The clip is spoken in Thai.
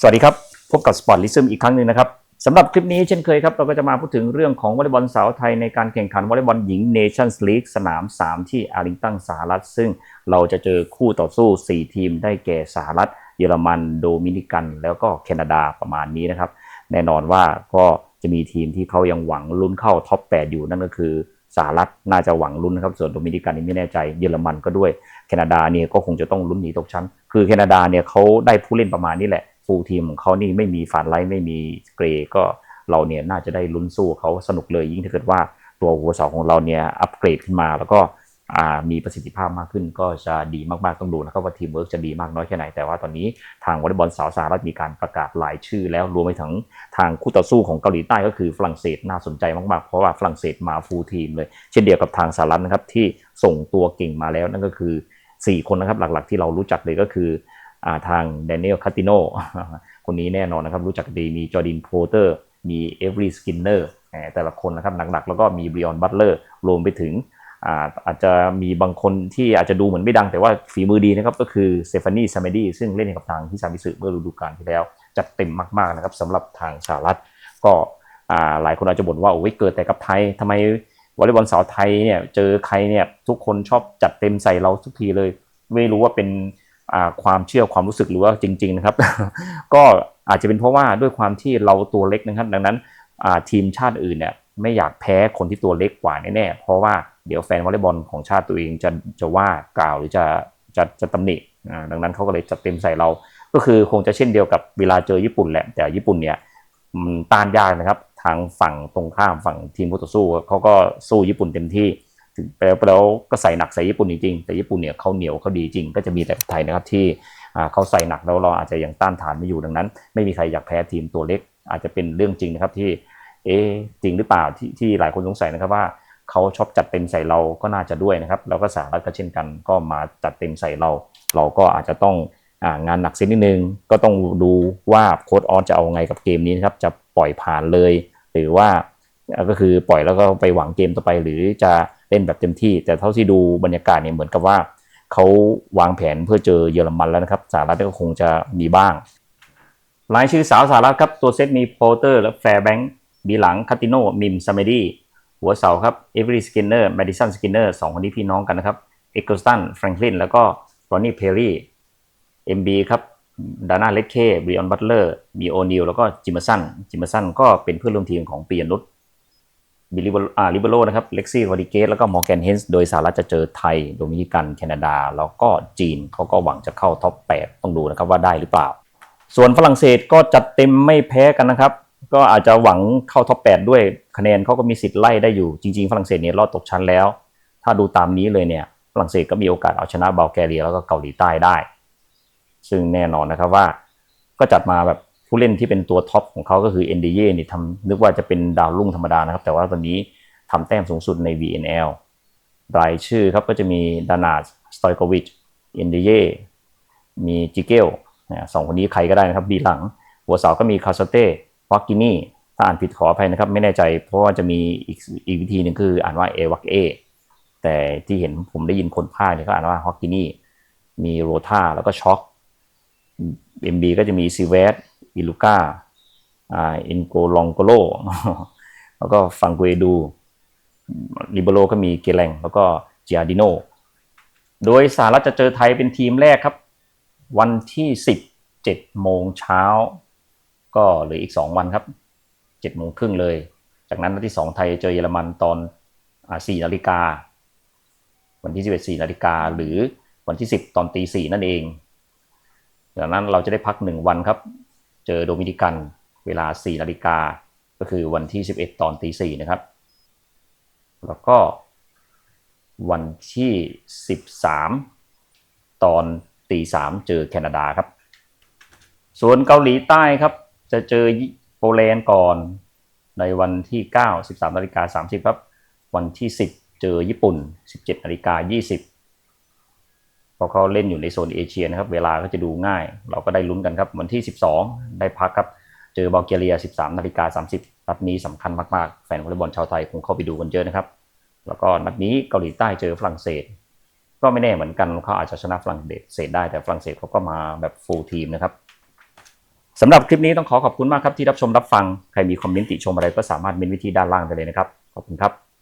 สวัสดีครับ พบกับสปอร์ตลิซึมอีกครั้งหนึ่งนะครับสำหรับคลิปนี้เช่นเคยครับ เราก็จะมาพูดถึงเรื่องของวอลเลย์บอลสาวไทยในการแข่งขันวอลเลย์บอลหญิง Nations League สนาม 3 ที่อาริงตันสหรัฐ ซึ่งเราจะเจอคู่ต่อสู้ 4 ทีมได้แก่สหรัฐ เยอรมัน โดมินิกัน แล้วก็แคนาดาประมาณนี้นะครับ แน่นอนว่าก็จะมีทีมที่เขายังหวังลุ้นเข้าท็อป 8 อยู่นั่นก็คือสหรัฐน่าจะหวังลุ้นนะครับ ส่วนโดมินิกันนี่ไม่แน่ใจ เยอรมันก็ด้วย แคนาดาเนี่ยก็คงจะต้องลุ้นหนีตกชั้น คือแคนาดาเนี่ยเขาได้ผู้เล่นประมาณนี้แหละ ฟูลทีมของเขานี่ไม่มีฟานไลท์ไม่มีเกรก็เราเนี่ยน่าจะได้ลุ้นสู้เขาสนุกเลยยิ่งถ้าเกิดว่าตัวหัวเสาของเราเนี่ยอัปเกรดขึ้นมา แล้วก็มีประสิทธิภาพมากขึ้นก็จะดีมากๆต้องดูนะครับว่าทีมเวิร์กจะดีมากน้อยแค่ไหน แต่ว่าตอนนี้ทางวอลเลย์บอลสาวสหรัฐมีการประกาศหลายชื่อ แล้วรวมไปถึงทางคู่ต่อสู้ของเกาหลีใต้ก็คือฝรั่งเศสน่าสนใจมากๆ เพราะว่าฝรั่งเศสมาฟูลทีมเลย เช่นเดียวกับทางสหรัฐนะครับที่ส่งตัวเก่งมาแล้วนั่นก็คือ 4 คนนะครับหลักๆที่เรารู้จักเลยก็คือ ทางแดเนียลคาติโนคนนี้แน่นอนนะครับรู้จักดีมีจอร์ดินโพเตอร์ มีเอฟรีสกินเนอร์แต่ละคนนะครับหนักๆ แล้วก็มีบริออนบัตเลอร์รวมไปถึงอาจจะมีบางคนที่อาจจะดูเหมือนไม่ดังแต่ว่าฝีมือดีนะครับ ก็คือเซฟานีซาเมดีซึ่งเล่นให้กับทางที่ซามิสึเมื่อฤดูกาลที่แล้ว จัดเต็มมากๆนะครับสำหรับทางสหรัฐ ก็หลายคนอาจจะบ่นว่าโอ้ยเกิดแต่กับไทยทำไมวอลเลย์บอลสาวไทยเนี่ยเจอใครเนี่ยทุกคนชอบจัดเต็มใส่เราทุกทีเลย ไม่รู้ว่าเป็น ความเชื่อความรู้สึกหรือว่าจริง ๆ นะครับ ก็อาจจะเป็นเพราะว่าด้วยความที่เราตัวเล็กนะครับ ดังนั้นทีมชาติอื่นเนี่ยไม่อยากแพ้คนที่ตัวเล็กกว่าแน่ๆเพราะว่าเดี๋ยวแฟนวอลเลย์บอลของชาติตัวเองจะจะว่ากล่าวหรือจะจะจะตำหนิดังนั้นเขาก็เลยจัดเต็มใส่เรา ก็คือคงจะเช่นเดียวกับเวลาเจอญี่ปุ่นแหละ แต่ญี่ปุ่นเนี่ยมันต้านยากนะครับ ทางฝั่งตรงข้ามฝั่งทีมคู่ต่อสู้เขาก็สู้ญี่ปุ่นเต็มที่ แล้วแล้วก็ใส่หนักใส่ญี่ปุ่นจริงๆแต่ญี่ปุ่นเนี่ยเขาเหนียวเขาดีจริง ก็จะมีแต่ไทยนะครับที่เขาใส่หนักแล้วเราอาจจะยังต้านทานไม่อยู่ดังนั้น ไม่มีใครอยากแพ้ทีมตัวเล็ก อาจจะเป็นเรื่องจริงนะครับที่เอ๊จริงหรือเปล่าที่ที่หลายคนสงสัยนะครับว่าเขาชอบจัดเต็มใส่เราก็น่าจะด้วยนะครับแล้วก็สหรัฐก็เช่นกัน ก็มาจัดเต็มใส่เรา เราก็อาจจะต้องงานหนักเส้นนิดนึงก็ต้องดูว่าโค้ดออนจะเอาไงกับเกมนี้นะครับจะปล่อยผ่านเลย หรือว่าก็คือปล่อยแล้วก็ไปหวังเกมต่อไปหรือจะ เล่นแบบเต็มที่ แต่เท่าที่ดูบรรยากาศเนี่ยเหมือนกับว่าเขาวางแผนเพื่อเจอเยอรมันแล้วนะครับสหรัฐก็คงจะมีบ้างรายชื่อสาวสหรัฐครับ ตัวเซตมีโพเตอร์และแฟร์แบงค์บีหลังคาติโนมิมซาเมดี้หัวเสาครับเอเวอรี่สกินเนอร์แมดิสันสกินเนอร์สองคนนี้พี่น้องกันนะครับเอ็กซ์ตันแฟรงคลินแล้วก็รอนนี่เพอร์รี่ MB ครับดาน่าเลดเคบริออนบัตเลอร์มีโอนิลแล้วก็จิมเมสันจิมเมสันก็เป็นเพื่อนร่วมทีมของปียนุช บิลิบอ่าลิเบโรนะครับเล็กซี่วอดิเกสแล้วก็มอร์แกนเฮนส์โดยสหรัฐจะเจอไทย โดมินิกัน แคนาดา แล้วก็จีนเขาก็หวังจะเข้าท็อป 8 ต้องดูนะครับว่าได้หรือเปล่า ส่วนฝรั่งเศสก็จัดเต็มไม่แพ้กันนะครับ ก็อาจจะหวังเข้าท็อป 8 ด้วยคะแนนเขาก็มีสิทธิ์ไล่ได้อยู่จริง ๆ ฝรั่งเศสเนี่ยรอดตกชั้นแล้ว ถ้าดูตามนี้เลยเนี่ยฝรั่งเศสก็มีโอกาสเอาชนะบัลแกเรียแล้วก็เกาหลีใต้ได้ ซึ่งแน่นอนนะครับว่าก็จัดมาแบบ ผู้เล่นที่เป็นตัวท็อปของเขาก็คือ n d เย่นี่ทำนึกว่าจะเป็นดาวรุ่งธรรมดานะครับ แต่ว่าตอนนี้ทำแต้มสูงสุดใน VNL รายชื่อครับก็จะมีดานาสสตอยโควิชเอนเดเย่มีจิเกลสองคนนี้ใครก็ได้นะครับ บีหลัง หัวเสาก็มีคาสเต้วากินี่ถ้าอ่านผิดขออภัยนะครับ ไม่แน่ใจเพราะว่าจะมีอีกอีกวิธีหนึ่งคืออ่านว่าเอวักเอแต่ที่เห็นผมได้ยินคนพากย์เนี่ยก็อ่านว่าฮอกกินี่มีโรธาแล้วก็ช็อกเอ็มบีก็จะมีซีเวส อิลูก้าอินโกลองโกโลแล้วก็ฟังเกดูลิเบโรก็มีเกแรงแล้วก็จิอาดิโนโดยสหรัฐจะเจอไทยเป็นทีมแรกครับ วันที่10 7โมงเช้า ก็เหลืออีก 2 วันครับ7โมงครึ่งเลย จากนั้นนัดที่ 2 ไทยเจอเยอรมันตอนอ่า4นาฬิกาวันที่11 4นาฬิกาหรือวันที่ 10 ตอนตี4นั่นเองจากนั้นเราจะได้พัก 1 วันครับ เจอโดมินิกันเวลา 4 นาฬิกา ก็คือวันที่ 11 ตอนตี4นะครับ แล้วก็วันที่ 13 ตอนตี3เจอแคนาดาครับ ส่วนเกาหลีใต้ครับ จะเจอโปแลนด์ก่อนในวันที่ 9 13นาฬิกา30 ครับ วันที่ 10 เจอญี่ปุ่น 17นาฬิกา20 เพราะเขาเล่นอยู่ในโซนเอเชียนะครับเวลาก็จะดูง่าย เราก็ได้ลุ้นกันครับวันที่ 12 ได้พักครับเจอบัลแกเรีย 13นาฬิกา30นัดนี้สำคัญมากๆ แฟนวอลเลย์บอลชาวไทยคงเข้าไปดูกันเยอะนะครับ แล้วก็นัดนี้เกาหลีใต้เจอฝรั่งเศส ก็ไม่แน่เหมือนกันเขาอาจจะชนะฝรั่งเศสได้แต่ฝรั่งเศสเขาก็มาแบบฟูลทีมนะครับสำหรับคลิปนี้ต้องขอขอบคุณมากครับที่รับชมรับฟัง ใครมีคอมเมนต์ติชมอะไรก็สามารถเมนวิธีด้านล่างได้เลยนะครับ ขอบคุณครับ